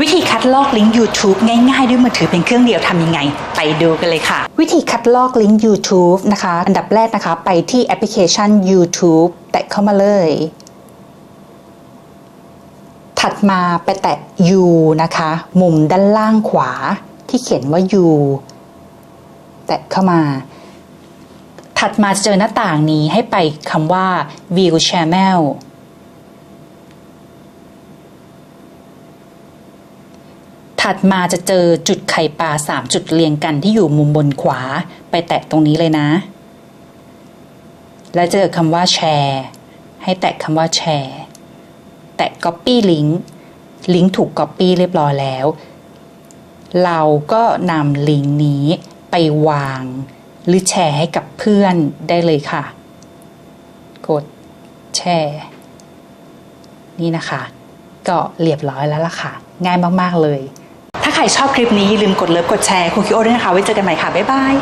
วิธีคัดลอกลิงก์ YouTube ง่ายๆ ด้วยมือถือเป็นเครื่องเดียวทำยังไง ไปดูกันเลยค่ะ วิธีคัดลอกลิงก์ YouTube นะคะ อันดับแรกนะคะ ไปที่แอปพลิเคชัน YouTube แตะเข้ามาเลย ถัดมาไปแตะ U นะคะ มุมด้านล่างขวาที่เขียนว่า U แตะเข้ามา ถัดมาจะเจอหน้าต่างนี้ให้ไปคำว่า View Channel ถัดมาจะเจอจุดไข่ปลาสามจุดเรียงกันที่อยู่มุมบนขวาไปแตะตรงนี้เลยนะ แล้วเจอคำว่าแชร์ให้แตะคำว่าแชร์แตะ Copy Link ลิงก์ถูก Copy เรียบร้อยแล้ว เราก็นำลิงก์นี้ไปวาง หรือแชร์ให้กับเพื่อนได้เลยค่ะ กดแชร์นี่นะคะ ก็เรียบร้อยแล้วล่ะค่ะ ง่ายมาก ๆ เลย ถ้าใครชอบคลิปนี้อย่าลืมกดเลิฟกดแชร์คุณคิโอด้วยนะคะ ไว้เจอกันใหม่ค่ะ บ๊ายบาย